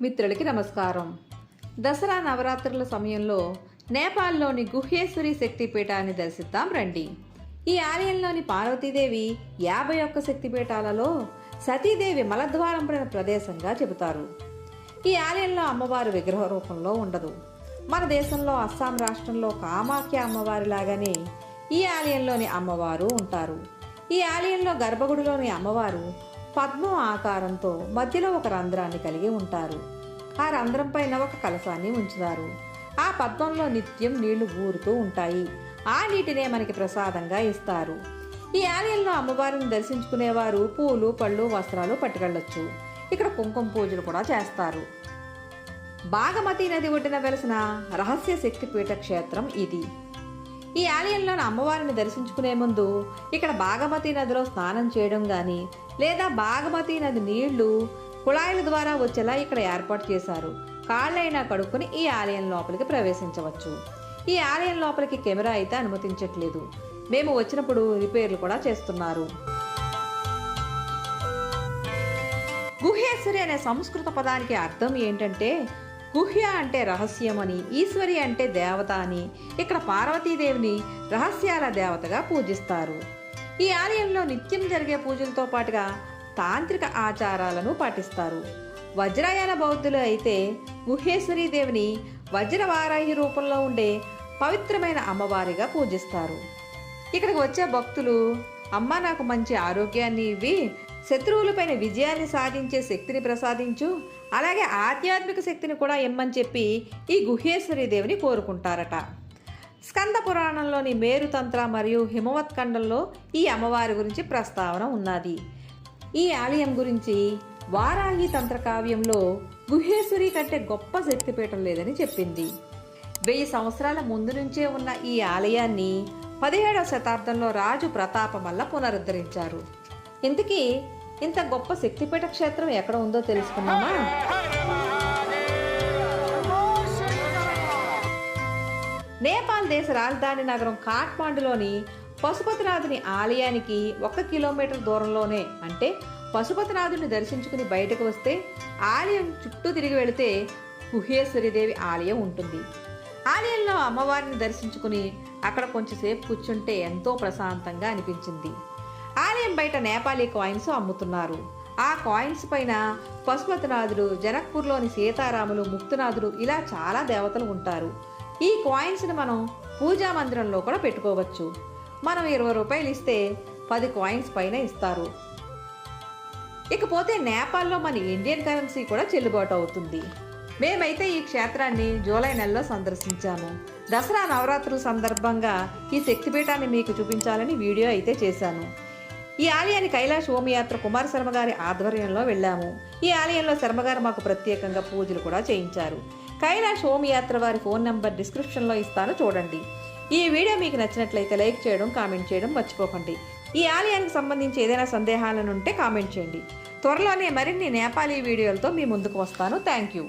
మిత్రులకి నమస్కారం. దసరా నవరాత్రుల సమయంలో నేపాల్లోని గుహ్యేశ్వరి శక్తిపీఠాన్ని దర్శిద్దాం రండి. ఈ ఆలయంలోని పార్వతీదేవి యాభై ఒక్క శక్తిపీఠాలలో సతీదేవి మలద్వారం పడిన ప్రదేశంగా చెబుతారు. ఈ ఆలయంలో అమ్మవారు విగ్రహ రూపంలో ఉండదు. మన దేశంలో అస్సాం రాష్ట్రంలో కామాఖ్య అమ్మవారి లాగానే ఈ ఆలయంలోని అమ్మవారు ఉంటారు. ఈ ఆలయంలో గర్భగుడిలోని అమ్మవారు పద్మం ఆకారంతో మధ్యలో ఒక రంధ్రాన్ని కలిగి ఉంటారు. ఆ రంధ్రం పైన ఒక కలసాన్ని ఉంచుతారు. ఆ పద్మంలో నిత్యం నీళ్ళు ఊరుతూ ఉంటాయి. ఆ నీటినే మనకి ప్రసాదంగా ఇస్తారు. ఈ ఆలయంలో అమ్మవారిని దర్శించుకునేవారు పూలు పళ్ళు వస్త్రాలు పట్టుకెళ్ళొచ్చు. ఇక్కడ కుంకుమ పూజలు కూడా చేస్తారు. బాగమతి నది ఒడ్డున వెలసిన రహస్య శక్తిపీఠ క్షేత్రం ఇది. ఈ ఆలయంలోని అమ్మవారిని దర్శించుకునే ముందు ఇక్కడ బాగమతి నదిలో స్నానం చేయడం కానీ లేదా బాగమతి నది నీళ్ళు కుళాయిల ద్వారా వచ్చేలా ఇక్కడ ఏర్పాటు చేశారు. కాళ్ళైనా కడుక్కొని ఈ ఆలయం లోపలికి ప్రవేశించవచ్చు. ఈ ఆలయం లోపలికి కెమెరా అయితే అనుమతించట్లేదు. మేము వచ్చినప్పుడు రిపేర్లు కూడా చేస్తున్నారు. గుహేశ్వరి అనే సంస్కృత పదానికి అర్థం ఏంటంటే గుహ్య అంటే రహస్యం అని ఈశ్వరి అంటే దేవత అని ఇక్కడ పార్వతీదేవిని రహస్యాల దేవతగా పూజిస్తారు. ఈ ఆలయంలో నిత్యం జరిగే పూజలతో పాటుగా తాంత్రిక ఆచారాలను పాటిస్తారు. వజ్రాయన బౌద్ధులు అయితే గుహేశ్వరి దేవిని వజ్రవారాహి రూపంలో ఉండే పవిత్రమైన అమ్మవారిగా పూజిస్తారు. ఇక్కడికి వచ్చే భక్తులు అమ్మ నాకు మంచి ఆరోగ్యాన్ని ఇవి శత్రువులపైన విజయాన్ని సాధించే శక్తిని ప్రసాదించు అలాగే ఆధ్యాత్మిక శక్తిని కూడా ఇమ్మని చెప్పి ఈ గుహేశ్వరి దేవిని కోరుకుంటారట. స్కంద పురాణంలోని మేరుతంత్ర మరియు హిమవత్ ఖండంలో ఈ అమ్మవారి గురించి ప్రస్తావన ఉన్నది. ఈ ఆలయం గురించి వారాహి తంత్ర కావ్యంలో గుహేశ్వరి కంటే గొప్ప శక్తిపీఠం లేదని చెప్పింది. వెయ్యి సంవత్సరాల ముందు నుంచే ఉన్న ఈ ఆలయాన్ని పదిహేడవ శతాబ్దంలో రాజు ప్రతాపం వల్ల పునరుద్ధరించారు. ఇంతకీ ఇంత గొప్ప శక్తిపీఠ క్షేత్రం ఎక్కడ ఉందో తెలుసుకున్నామా నేపాల్ దేశ రాజధాని నగరం కాఠ్మాండులోని పశుపతినాథుని ఆలయానికి ఒక కిలోమీటర్ దూరంలోనే అంటే పశుపతినాథుని దర్శించుకుని బయటకు వస్తే ఆలయం చుట్టూ తిరిగి వెళితే గుహేశ్వరిదేవి ఆలయం ఉంటుంది. ఆలయంలో అమ్మవారిని దర్శించుకుని అక్కడ కొంచెంసేపు కూర్చుంటే ఎంతో ప్రశాంతంగా అనిపించింది. ఆలయం బయట నేపాలీ కాయిన్స్ అమ్ముతున్నారు. ఆ కాయిన్స్ పైన పశుపతినాథుడు జనక్పూర్లోని సీతారాములు ముక్తునాథుడు ఇలా చాలా దేవతలు ఉంటారు. ఈ కాయిన్స్ని మనం పూజా మందిరంలో కూడా పెట్టుకోవచ్చు. మనం ఇరవై రూపాయలు ఇస్తే పది కాయిన్స్ పైన ఇస్తారు. ఇకపోతే నేపాల్లో మన ఇండియన్ కరెన్సీ కూడా చెల్లుబాటు అవుతుంది. మేమైతే ఈ క్షేత్రాన్ని జూలై నెలలో సందర్శించాము. దసరా నవరాత్రుల సందర్భంగా ఈ శక్తిపీఠాన్ని మీకు చూపించాలని వీడియో అయితే చేశాను. ఈ ఆలయాన్ని కైలాష్ హోమయాత్ర కుమార్ శర్మ గారి ఆధ్వర్యంలో వెళ్ళాము. ఈ ఆలయంలో శర్మగారు మాకు ప్రత్యేకంగా పూజలు కూడా చేయించారు. కైలాష్ హోమయాత్ర వారి ఫోన్ నంబర్ డిస్క్రిప్షన్లో ఇస్తాను చూడండి. ఈ వీడియో మీకు నచ్చినట్లయితే లైక్ చేయడం కామెంట్ చేయడం మర్చిపోకండి. ఈ ఆలయానికి సంబంధించి ఏదైనా సందేహాలను ఉంటే కామెంట్ చేయండి. త్వరలోనే మరిన్ని నేపాలీ వీడియోలతో మీ ముందుకు వస్తాను. Thank you.